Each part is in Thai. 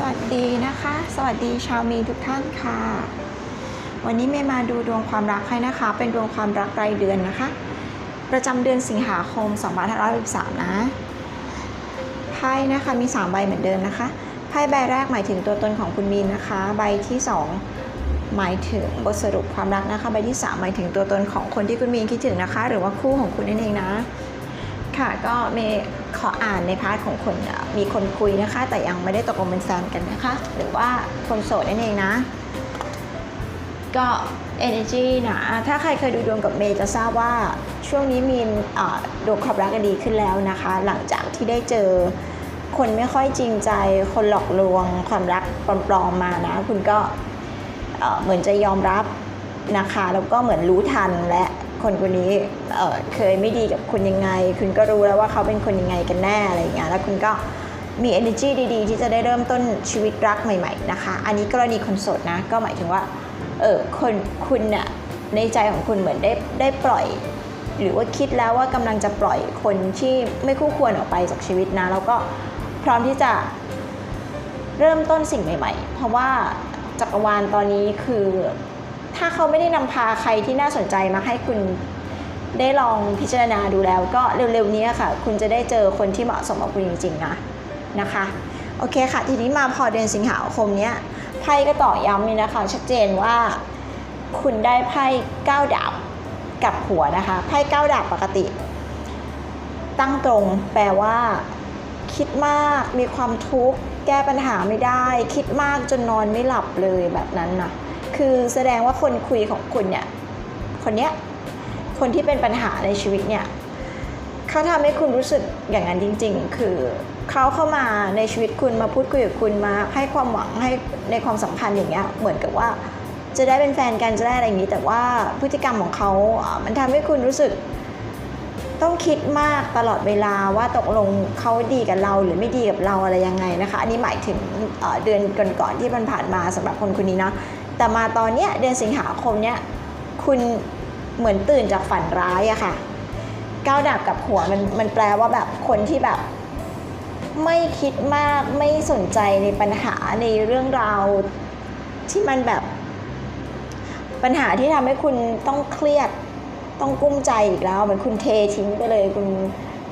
สวัสดีนะคะ สวัสดีชาวมีทุกท่านค่ะ วันนี้เมย์มาดูดวงความรักให้นะคะ เป็นดวงความรักรายเดือนนะคะ ประจำเดือนสิงหาคม2563นะไพ่นะคะมี 3 ใบเหมือนเดิมนะคะไพ่ใบแรกหมายถึงตัวตนของคุณมีนนะคะ ใบที่ 2 หมายถึงบทสรุปความรักนะคะ ใบที่ 3 หมายถึงตัวตนของคนที่คุณมีนคิดถึงนะคะ หรือว่าคู่ของคุณนั่นเองนะ ค่ะก็เมย์ขออ่านในพาร์ทของคนมีคนคุยนะคะ แต่ยังไม่ได้ตกลงเป็นแฟนกันนะคะ หรือว่าคนโสดนั่นเองนะ ก็ energy นะ ถ้าใครเคยดูดวงกับเมย์จะทราบว่าช่วงนี้มีนดวงความรักก็ดีขึ้นแล้วนะคะ หลังจากที่ได้เจอคนไม่ค่อยจริงใจ คนหลอกลวง ความรักปลอมๆมานะ คุณก็เหมือนจะยอมรับนะคะ แล้วก็เหมือนรู้ทันและ คนคนนี้เเคยไม่ดีกับคุณยังไง คุณก็รู้แล้วว่าเขาเป็นคนยังไงกันแน่อะไรอย่างเงี้ยแล้วคุณก็มี energy ดีๆ ที่จะได้เริ่มต้นชีวิตรักใหม่ ๆ นะคะ อันนี้กรณีคนโสดนะ ก็หมายถึงว่า เออคนคุณน่ะในใจของคุณเหมือนได้ได้ปล่อย หรือว่าคิดแล้วว่ากำลังจะปล่อยคนที่ไม่คู่ควรออกไปจากชีวิตนะ แล้วก็พร้อมที่จะเริ่มต้นสิ่งใหม่ ๆ เพราะว่าจักรวาลตอนนี้คือ ถ้าเขาไม่ได้นำพาใครที่น่าสนใจมาให้คุณได้ลองพิจารณาดูแล้ว ก็เร็วๆนี้ค่ะ คุณจะได้เจอคนที่เหมาะสมกับคุณจริงๆนะนะคะโอเคค่ะ ทีนี้มาพอเดือนสิงหาคมเนี้ยไพ่ก็ต่อย้ำเลยนะคะ ชัดเจนว่าคุณได้ไพ่เก้าดาบกับหัวนะคะไพ่เก้าดาบปกติ ตั้งตรงแปลว่า คิดมากมีความทุกข์แก้ปัญหาไม่ได้ คิดมากจนนอนไม่หลับเลยแบบนั้นนะ คือแสดงว่าคนคุยของคุณเนี่ย คนเนี้ย คนที่เป็นปัญหาในชีวิตเนี่ยเขาทำให้คุณรู้สึกอย่างนั้นจริง ๆ คือเขาเข้ามาในชีวิตคุณมาพูดคุยกับคุณมาให้ความหวังให้ในความสัมพันธ์อย่างเงี้ย เหมือนกับว่าจะได้เป็นแฟนกันจะได้อะไรอย่างนี้ แต่ว่าพฤติกรรมของเขามันทำให้คุณรู้สึก ต้องคิดมากตลอดเวลาว่าตกลงเขาดีกับเราหรือไม่ดีกับเราอะไรยังไงนะคะ อันนี้หมายถึงเดือนก่อนๆที่มันผ่านมาสำหรับคนคนนี้นะ แต่มาตอนเนี้ยเดือนสิงหาคมเนี้ยคุณเหมือนตื่นจากฝันร้ายอะค่ะก้าวดาบกับหัวมันมันแปลว่าแบบคนที่แบบ ไม่คิดมากไม่สนใจในปัญหาในเรื่องราวที่มันแบบ ปัญหาที่ทำให้คุณต้องเครียดต้องกุ้มใจอีกแล้วเหมือนคุณเททิ้งไปเลยคุณ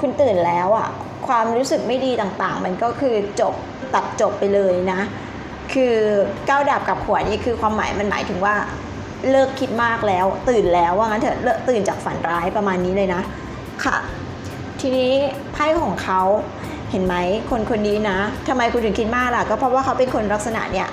คุณตื่นแล้วอะความรู้สึกไม่ดีต่างๆ มันก็คือจบตัดจบไปเลยนะ คือก้าวดาบกับหัวนี่คือความหมายมันหมายถึงว่าเลิกคิดมากแล้ว ตื่นแล้วว่างั้นเถอะเลิกตื่นจากฝันร้ายประมาณนี้เลยนะ ค่ะ ทีนี้ไพ่ของเขาเห็นไหมคนคนนี้นะทำไมคุณถึงคิดมากล่ะ ก็เพราะว่าเขาเป็นคนลักษณะเนี่ย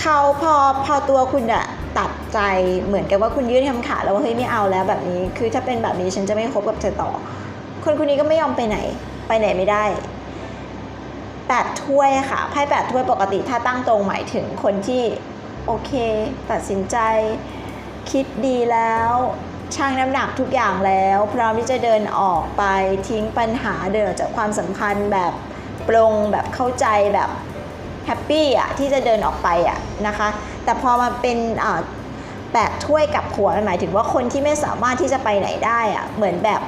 เขาพอพอตัวคุณอะตัดใจเหมือนกับว่าคุณยื่นคำขาดแล้วว่าเฮ้ยไม่เอาแล้วแบบนี้ คือถ้าเป็นแบบนี้ฉันจะไม่คบกับเธอต่อ คนคนนี้ก็ไม่ยอมไปไหน ไปไหนไม่ได้ แปดถ้วยค่ะไพ่แปดถ้วยปกติถ้าตั้งตรงหมายถึงคนที่โอเค ตัดสินใจ คิดดีแล้วชั่งน้ำหนักทุกอย่างแล้ว พร้อมที่จะเดินออกไปทิ้งปัญหาเดินออกจากความสัมพันธ์แบบปรงแบบเข้าใจแบบแฮปปี้อะที่จะเดินออกไปอะนะคะ แต่พอมาเป็นแปดถ้วยกับหัวหมายถึงว่าคนที่ไม่สามารถที่จะไปไหนได้อะเหมือนแบบ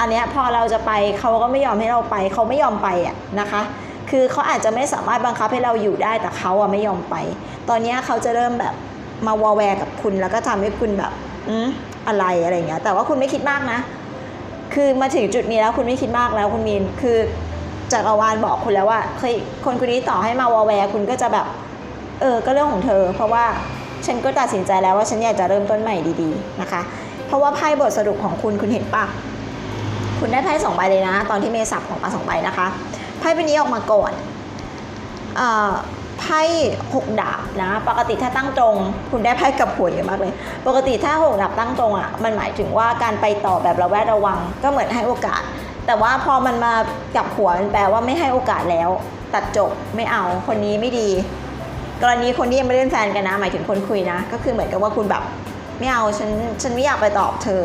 อันเนี้ยพอเราจะไปเขาก็ไม่ยอมให้เราไปเขาไม่ยอมไปอะนะคะ คือเขาอาจจะไม่สามารถบังคับให้เราอยู่ได้แต่เขาอะไม่ยอมไป ตอนนี้เขาจะเริ่มแบบมาวอแวร์กับคุณแล้วก็ทำให้คุณแบบอืมอะไรอะไรเงี้ยแต่ว่าคุณไม่คิดมากนะ คือมาถึงจุดนี้แล้วคุณไม่คิดมากแล้วคุณมีนคือจักรวาลบอกคุณแล้วว่าเคยคนคนนี้ต่อให้มาวอแวร์คุณก็จะแบบ เออก็เรื่องของเธอ เพราะว่าฉันก็ตัดสินใจแล้วว่าฉันอยากจะเริ่มต้นใหม่ดีๆนะคะ เพราะว่าไพ่บทสรุปของคุณคุณเห็นปะคุณได้ไพ่สองใบเลยนะ ตอนที่เมสับของมาสองใบนะคะ ไพ่ใบนี้ออกมาก่อนอ่อไพ่หกดาบนะ ปกติถ้าตั้งตรง คุณได้ไพ่กับหัวเยอะมากเลย ปกติถ้าหกดาบตั้งตรงอะ มันหมายถึงว่าการไปต่อแบบระแวดระวัง ก็เหมือนให้โอกาส แต่ว่าพอมันมากับหัวมันแปลว่าไม่ให้โอกาสแล้ว ตัดจบไม่เอาคนนี้ไม่ดี กรณีคนที่ยังไม่ได้เป็นแฟนกันนะ หมายถึงคนคุยนะ ก็คือเหมือนกับว่าคุณแบบไม่เอาฉันฉันไม่อยากไปตอบเธอ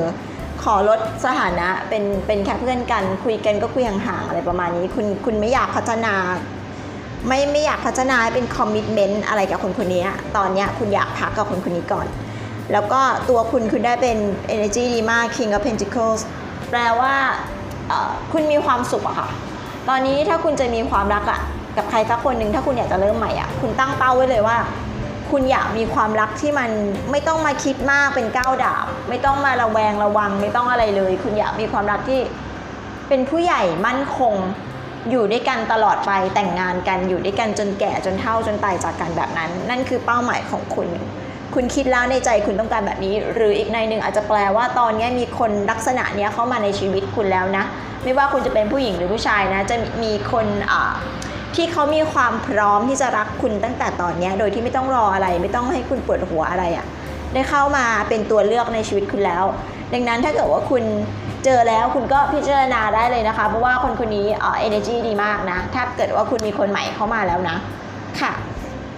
ขอลดสถานะเป็นเป็นแค่เพื่อนกันคุยกันก็คุยห่างๆอะไรประมาณนี้ คุณคุณไม่อยากพัฒนา ไม่ไม่อยากพัฒนาเป็นคอมมิชเมนต์อะไรกับคนคนนี้ตอนเนี้ยคุณอยากพักกับคนคนนี้ก่อน แล้วก็ตัวคุณคุณได้เป็น energy ดีมาก king of pentacles แปลว่าคุณมีความสุขอะค่ะ ตอนนี้ถ้าคุณจะมีความรักอะกับใครสักคนหนึ่งถ้าคุณอยากจะเริ่มใหม่อะคุณตั้งเป้าไว้เลยว่า คุณอยากมีความรักที่มันไม่ต้องมาคิดมากเป็นก้าวดาบ ไม่ต้องมาระแวงระวัง ไม่ต้องอะไรเลย คุณอยากมีความรักที่เป็นผู้ใหญ่มั่นคงอยู่ด้วยกันตลอดไปแต่งงานกันอยู่ด้วยกันจนแก่จนเฒ่าจนตายจากกันแบบนั้น นั่นคือเป้าหมายของคุณ คุณคิดแล้วในใจคุณต้องการแบบนี้ หรืออีกในหนึ่งอาจจะแปลว่าตอนนี้มีคนลักษณะเนี้ยเข้ามาในชีวิตคุณแล้วนะ ไม่ว่าคุณจะเป็นผู้หญิงหรือผู้ชายนะ จะมีคนอ่า ที่เขามีความพร้อมที่จะรักคุณตั้งแต่ตอนนี้โดยที่ไม่ต้องรออะไร ไม่ต้องให้คุณปวดหัวอะไรอะ่ะได้เข้ามาเป็นตัวเลือกในชีวิตคุณแล้ว ดังนั้นถ้าเกิดว่าคุณเจอแล้วคุณก็พิจารณาได้เลยนะคะ เพราะว่าคนคนนี้เอ่อ energy ดีมากนะ ถ้าเกิดว่าคุณมีคนใหม่เข้ามาแล้วนะ ค่ะ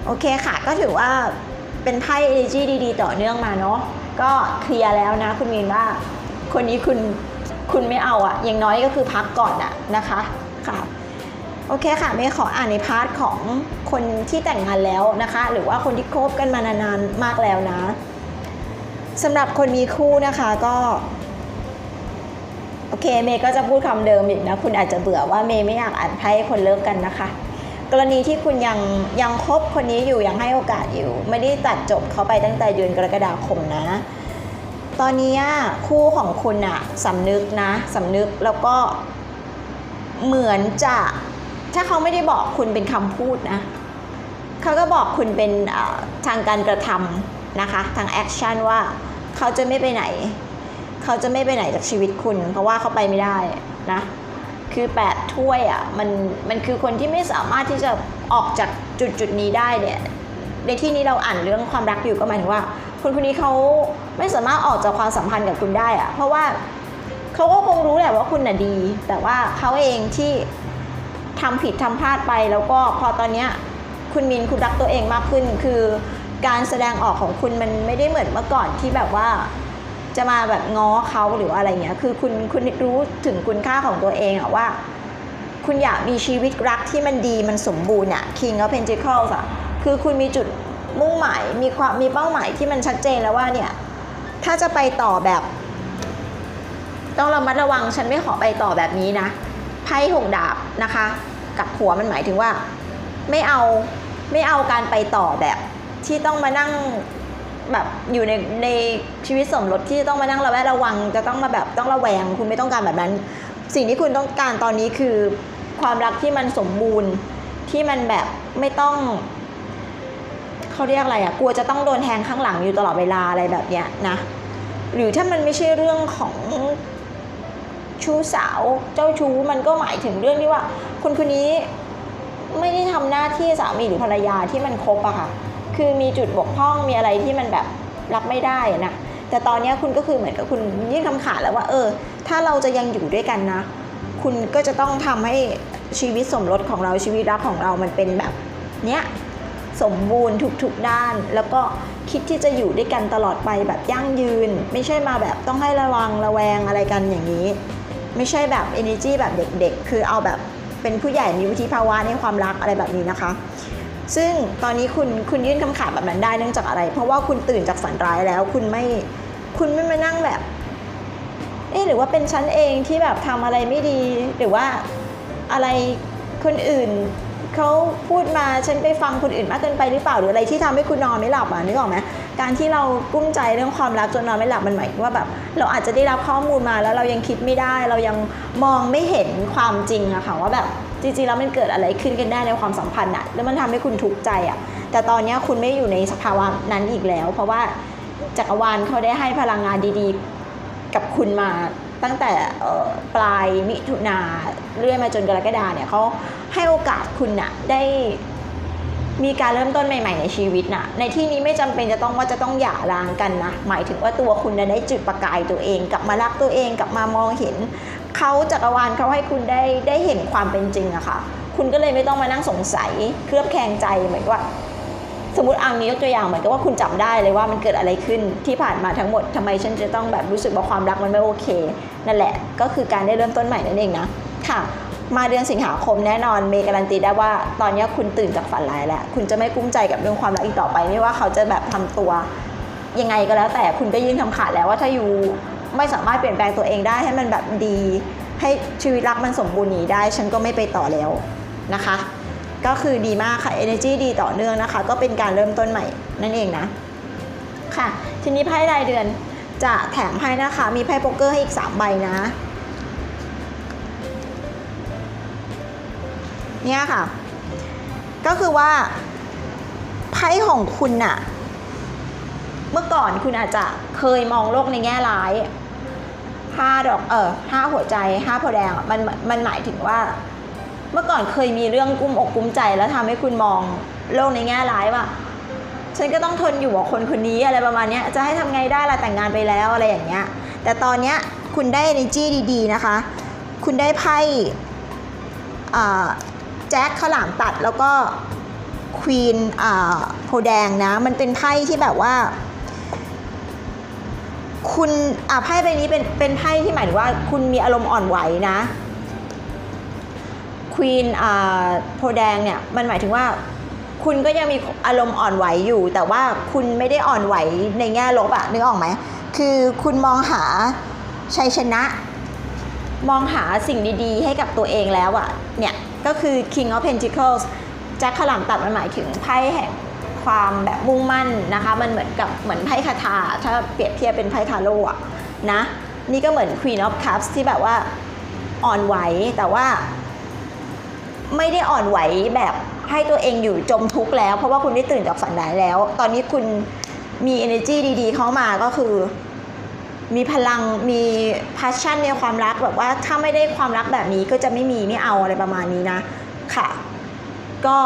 โอเคค่ะ ก็ถือว่าเป็นไพ่ energy ดีๆ ต่อเนื่องมาเนาะ ก็เคลียร์แล้วนะ คุณมีนว่า คนนี้คุณ คุณไม่เอาอะอย่างน้อยก็คือพักก่อนอะนะคะ ค่ะ โอเคค่ะเมย์ขออ่านในพาร์ทของคนที่แต่งงานแล้วนะคะ หรือว่าคนที่คบกันมานานๆมากแล้วนะสำหรับคนมีคู่นะคะก็โอเคเมย์ก็จะพูดคำเดิมอีกนะ คุณอาจจะเบื่อว่าเมย์ไม่อยากอ่านไพ่คนเลิกกันนะคะ กรณีที่คุณยังยังคบคนนี้อยู่ยังให้โอกาสอยู่ ไม่ได้ตัดจบเขาไปตั้งแต่เดือนกรกฎาคมนะ ตอนนี้คู่ของคุณอะสำนึกนะสำนึกแล้วก็เหมือนจะ ถ้าเขาไม่ได้บอกคุณเป็นคำพูดนะเขาก็บอกคุณเป็นทางการกระทำนะคะ ทางแอคชั่นว่าเขาจะไม่ไปไหน เขาจะไม่ไปไหนจากชีวิตคุณ เพราะว่าเขาไปไม่ได้นะคือแปดถ้วยอะมันมันคือคนที่ไม่สามารถที่จะออกจากจุดจุดนี้ได้เนี่ยในที่นี้เราอ่านเรื่องความรักอยู่ก็หมายถึงว่า คนคนนี้เขาไม่สามารถออกจากความสัมพันธ์กับคุณได้อะเพราะว่าเขาก็คงรู้แหละว่าคุณน่ะดี แต่ว่าเขาเองที่ ทำผิดทำพลาดไป แล้วก็พอตอนเนี้ยคุณมินคุณรักตัวเองมากขึ้น คือการแสดงออกของคุณมันไม่ได้เหมือนเมื่อก่อนที่แบบว่าจะมาแบบง้อเขาหรืออะไรเงี้ย คือคุณคุณรู้ถึงคุณค่าของตัวเองอะว่า คุณอยากมีชีวิตรักที่มันดีมันสมบูรณ์อะ King of Pentacles อะคือคุณมีจุดมุ่งหมายมีความมีเป้าหมายที่มันชัดเจนแล้วว่าเนี่ย ถ้าจะไปต่อแบบ ต้องระมัดระวังฉันไม่ขอไปต่อแบบนี้นะ ไพ่หกดาบนะคะ กับหัวมันหมายถึงว่า ไม่เอาไม่เอาการไปต่อแบบ ที่ต้องมานั่งแบบอยู่ในในชีวิตสมรสที่ต้องมานั่งระแวดระวัง จะต้องมาแบบต้องระแวง คุณไม่ต้องการแบบนั้น สิ่งที่คุณต้องการตอนนี้คือ ความรักที่มันสมบูรณ์ที่มันแบบไม่ต้องเขาเรียกอะไรอะกลัวจะต้องโดนแทงข้างหลังอยู่ตลอดเวลาอะไรแบบเนี้ยนะหรือถ้ามันไม่ใช่เรื่องของ ชู้สาว เจ้าชู้มันก็หมายถึงเรื่องที่ว่า คนคนนี้ไม่ได้ทำหน้าที่สามีหรือภรรยาที่มันครบอะค่ะ คือมีจุดบกพร่องมีอะไรที่มันแบบรับไม่ได้นะ แต่ตอนนี้คุณก็คือเหมือนกับคุณยื่นคำขาดแล้วว่าเออ ถ้าเราจะยังอยู่ด้วยกันนะ คุณก็จะต้องทำให้ชีวิตสมรสของเราชีวิตรักของเรามันเป็นแบบเนี้ยสมบูรณ์ทุกๆด้าน แล้วก็คิดที่จะอยู่ด้วยกันตลอดไปแบบยั่งยืน ไม่ใช่มาแบบต้องให้ระวังระแวงอะไรกันอย่างนี้ ไม่ใช่แบบ energy แบบเด็กๆ คือเอาแบบเป็นผู้ใหญ่มีวุฒิภาวะในความรักอะไรแบบนี้นะคะ ซึ่งตอนนี้คุณคุณยื่นคำขาดแบบนั้นได้เนื่องจากอะไร เพราะว่าคุณตื่นจากฝันร้ายแล้ว คุณไม่คุณไม่มานั่งแบบเอ๊หรือว่าเป็นฉันเองที่แบบทำอะไรไม่ดี หรือว่าอะไรคนอื่นเขาพูดมาฉันไปฟังคนอื่นมากเกินไปหรือเปล่าหรืออะไรที่ทำให้คุณนอนไม่หลับอะนึกออกไหม การที่เรากุ้มใจเรื่องความรักจนนอนไม่หลับมันหมายว่าแบบเราอาจจะได้รับข้อมูลมาแล้วเรายังคิดไม่ได้ เรายังมองไม่เห็นความจริงอะค่ะว่าแบบจริงๆแล้วมันเกิดอะไรขึ้นกันได้ในความสัมพันธ์อะแล้วมันทำให้คุณทุกข์ใจอะแต่ตอนนี้คุณไม่อยู่ในสภาวะนั้นอีกแล้ว เพราะว่าจักรวาลเขาได้ให้พลังงานดีๆ กับคุณมาตั้งแต่ปลายมิถุนาเรื่อยมาจนกรกฎาเนี่ยเขาให้โอกาสคุณน่ะได้ มีการเริ่มต้นใหม่ ๆ ในชีวิตน่ะในที่นี้ไม่จำเป็นจะต้องว่าจะต้องหย่าร้างกันนะ หมายถึงว่าตัวคุณน่ะได้จุดประกายตัวเอง กลับมารักตัวเองกลับมามองเห็นเขาจักรวาลเขาให้คุณได้ได้เห็นความเป็นจริงอะค่ะ คุณก็เลยไม่ต้องมานั่งสงสัยเคลือบแคลงใจเหมือนว่า สมมติอังนี้ยกตัวอย่างเหมือนกับว่าคุณจับได้เลยว่ามันเกิดอะไรขึ้นที่ผ่านมาทั้งหมดทำไมฉันจะต้องแบบรู้สึกว่าความรักมันไม่โอเค นั่นแหละ ก็คือการได้เริ่มต้นใหม่นั่นเองนะค่ะ มาเดือนสิงหาคมแน่นอนเมย์การันตีได้ว่าตอนนี้คุณตื่นจากฝันร้ายแล้ว คุณจะไม่กุ้มใจกับเรื่องความรักอีกต่อไป ไม่ว่าเขาจะแบบทำตัว ยังไงก็แล้ว แต่คุณก็ยื่นคำขาดแล้วว่าถ้าอยู่ไม่สามารถเปลี่ยนแปลงตัวเองได้ให้มันแบบดี ให้ชีวิตรักมันสมบูรณ์นี้ได้ ฉันก็ไม่ไปต่อแล้วนะคะ ก็คือดีมากค่ะ energy ดีต่อเนื่องนะคะ ก็เป็นการเริ่มต้นใหม่นั่นเองนะ ค่ะ ทีนี้ไพ่รายเดือนจะแถมให้นะคะ มีไพ่โป๊กเกอร์ให้อีก 3 ใบนะ เนี่ยค่ะ ก็คือว่าไพ่ของคุณน่ะ เมื่อก่อนคุณอาจจะเคยมองโลกในแง่ร้ายห้าดอกเออห้าหัวใจห้าโพธิ์แดงมันมันหมายถึงว่า เมื่อก่อนเคยมีเรื่องกุ้มอกกุ้มใจแล้วทำให้คุณมองโลกในแง่ร้ายว่าฉันก็ต้องทนอยู่กับคนคนนี้อะไรประมาณนี้จะให้ทำไงได้ล่ะแต่งงานไปแล้วอะไรอย่างเงี้ย แต่ตอนเนี้ยคุณได้ energy ดีๆนะคะ คุณได้ไพ่อ่า จ็คข้าวหลามตัดแล้วก็ควีนโพธิ์แดงนะ มันเป็นไพ่ที่แบบว่า คุณอะไพ่ใบนี้เป็นเป็นไพ่ที่หมายถึงว่า คุณมีอารมณ์อ่อนไหวนะควีนโพธิ์แดงเนี่ยมันหมายถึงว่า คุณก็ยังมีอารมณ์อ่อนไหวอยู่ แต่ว่าคุณไม่ได้อ่อนไหวในแง่ลบอะนึกออกไหมคือคุณมองหาชัยชนะ มองหาสิ่งดีๆ ให้กับตัวเองแล้วอะเนี่ย ก็คือ King of Pentacles แจ็คขลามตัดมันหมายถึงไพ่แห่งความแบบมุ่งมั่นนะคะ มันเหมือนกับเหมือนไพ่คาถาถ้าเปรียบเทียบเป็นไพ่ทาโร่อะนะ นี่ก็เหมือน Queen of Cups ที่แบบว่าอ่อนไหวแต่ว่า ไม่ได้อ่อนไหวแบบให้ตัวเองอยู่จมทุกข์แล้ว เพราะว่าคุณได้ตื่นจากฝันร้ายแล้ว ตอนนี้คุณมี energy ดี ๆ เข้ามาก็คือ มีพลังมี passion ในความรักแบบว่าถ้าไม่ได้ความรักแบบนี้ก็จะไม่มีไม่เอาอะไรประมาณนี้นะค่ะ ก็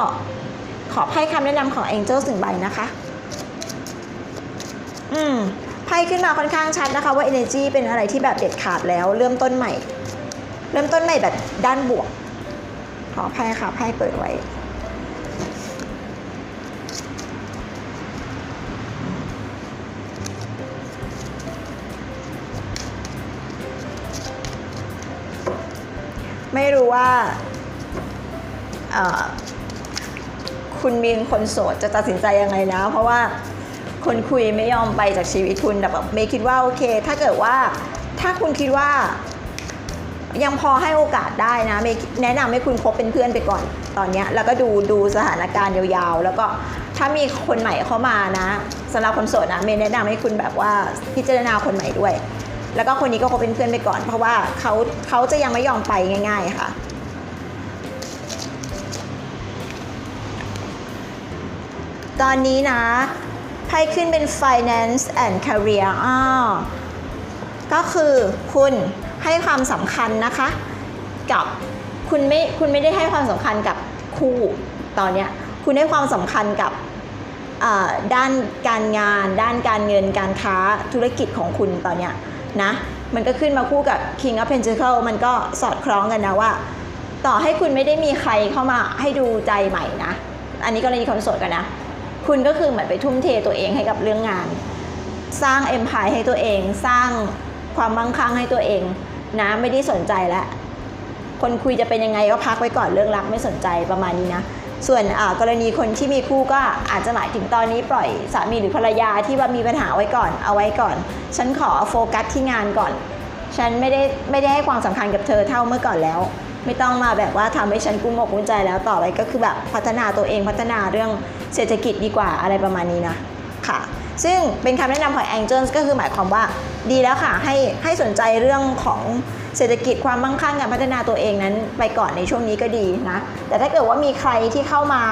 ขอไพ่คำแนะนำของ Angel สึงใบนะคะ อืมไพ่ขึ้นมาค่อนข้างชัดนะคะว่า energy เป็นอะไรที่แบบเด็ดขาดแล้ว เริ่มต้นใหม่ เริ่มต้นใหม่แบบด้านบวก ขออภัยค่ะไพ่เปิดไว้ ไม่รู้ว่าคุณมีคนโสดจะตัดสินใจยังไงนะเพราะว่าคนคุยไม่ยอมไปจากชีวิตคุณแต่แบบเมย์คิดว่าโอเค ถ้าเกิดว่าถ้าคุณคิดว่า ยังพอให้โอกาสได้นะเมย์แนะนำให้คุณคบเป็นเพื่อนไปก่อนตอนนี้แล้วก็ดูดูสถานการณ์ยาวๆ แล้วก็ถ้ามีคนใหม่เข้ามานะสำหรับคนโสดนะเมย์แนะนำให้คุณแบบว่าพิจารณาคนใหม่ด้วย แล้วก็คนนี้ก็คบเป็นเพื่อนไปก่อน เพราะว่าเขาเขาจะยังไม่ยอมไปง่าย ๆค่ะตอนนี้นะไพ่ขึ้นเป็น finance and career อ้าวก็คือคุณให้ความสำคัญนะคะ กับคุณไม่คุณไม่ได้ให้ความสำคัญกับคู่ตอนเนี้ยคุณให้ความสำคัญกับด้านการงาน ด้านการเงินการค้าธุรกิจของคุณตอนเนี้ย นะมันก็ขึ้นมาคู่กับ King of Pentacle มันก็สอดคล้องกันนะว่า ต่อให้คุณไม่ได้มีใครเข้ามาให้ดูใจใหม่นะ อันนี้กรณีคนโสดกันนะ คุณก็คือเหมือนไปทุ่มเทตัวเองให้กับเรื่องงาน สร้างเอ็มพายให้ตัวเอง สร้างความมั่งคั่งให้ตัวเองนะไม่ได้สนใจแล้วคนคุยจะเป็นยังไงก็พักไว้ก่อนเรื่องรักไม่สนใจประมาณนี้นะ ส่วนกรณีคนที่มีคู่ก็อาจจะหมายถึงตอนนี้ปล่อยสามีหรือภรรยาที่ว่ามีปัญหาไว้ก่อน เอาไว้ก่อน ฉันขอโฟกัสที่งานก่อน ฉันไม่ได้ไม่ได้ให้ความสำคัญกับเธอเท่าเมื่อก่อนแล้ว ไม่ต้องมาแบบว่าทำให้ฉันกุ้มอกกุ้มใจแล้วต่อไปก็คือแบบพัฒนาตัวเองพัฒนาเรื่องเศรษฐกิจดีกว่าอะไรประมาณนี้นะค่ะซึ่งเป็นคำแนะนำของ Angels ก็คือหมายความว่าดีแล้วค่ะให้ให้สนใจเรื่องของ เศรษฐกิจความมั่งคั่งการพัฒนาตัวเองนั้นไปก่อนในช่วงนี้ก็ดีนะ แต่ถ้าเกิดว่ามีใครที่เข้ามา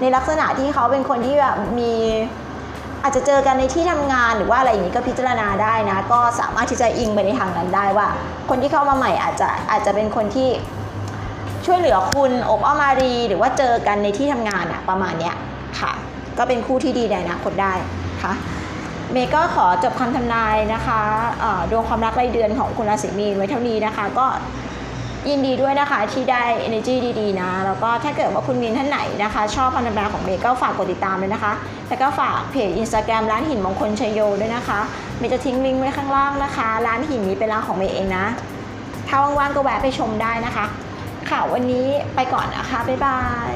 ในลักษณะที่เขาเป็นคนที่แบบมีอาจจะเจอกันในที่ทำงานหรือว่าอะไรอย่างนี้ก็พิจารณาได้นะ ก็สามารถที่จะอิงไปในทางนั้นได้ว่า คนที่เข้ามาใหม่อาจจะอาจจะเป็นคนที่ช่วยเหลือคุณอบอ้อมอารี หรือว่าเจอกันในที่ทำงานอะประมาณเนี้ยค่ะ ก็เป็นคู่ที่ดีในอนาคตได้ค่ะ เมย์ก็ขอจบคำทำนายนะคะดวงความรักรายเดือนของคุณราศีมีนไว้เท่านี้นะคะ ก็ยินดีด้วยนะคะที่ได้ energy ดีๆนะ แล้วก็ถ้าเกิดว่าคุณมีนท่านไหนนะคะ ชอบคำทำนายของเมย์ก็ฝากกดติดตามเลยนะคะ แล้วก็ฝากเพจ Instagram ร้านหินมงคลชัยโยด้วยนะคะเมย์จะทิ้งลิงก์ไว้ข้างล่างนะคะ ร้านหินนี้เป็นร้านของเมย์เองนะ ถ้าว่างๆก็แวะไปชมได้นะคะ ค่ะวันนี้ไปก่อนนะคะบ๊ายบาย